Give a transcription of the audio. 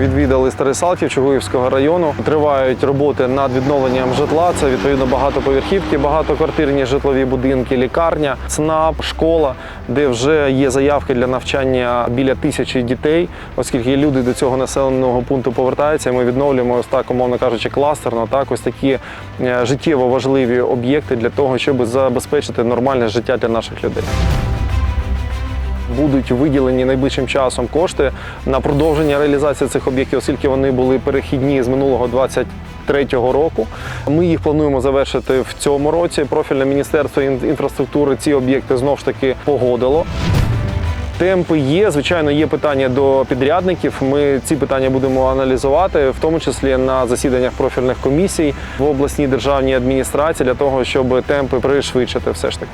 Відвідали Старосалтів Чугуївського району. Тривають роботи над відновленням житла. Це відповідно багатоповерхівки, багатоквартирні житлові будинки, лікарня, ЦНАП, школа, де вже є заявки для навчання біля тисячі дітей, оскільки люди до цього населеного пункту повертаються. Ми відновлюємо ось так, умовно кажучи, кластерно, так ось такі е, життєво важливі об'єкти для того, щоб забезпечити нормальне життя для наших людей. Будуть виділені найближчим часом кошти на продовження реалізації цих об'єктів, оскільки вони були перехідні з минулого 23-го року. Ми їх плануємо завершити в цьому році. Профільне міністерство інфраструктури ці об'єкти знов ж таки погодило. Темпи є, звичайно, є питання до підрядників. Ми ці питання будемо аналізувати, в тому числі на засіданнях профільних комісій в обласній державній адміністрації, для того, щоб темпи пришвидшити все ж таки.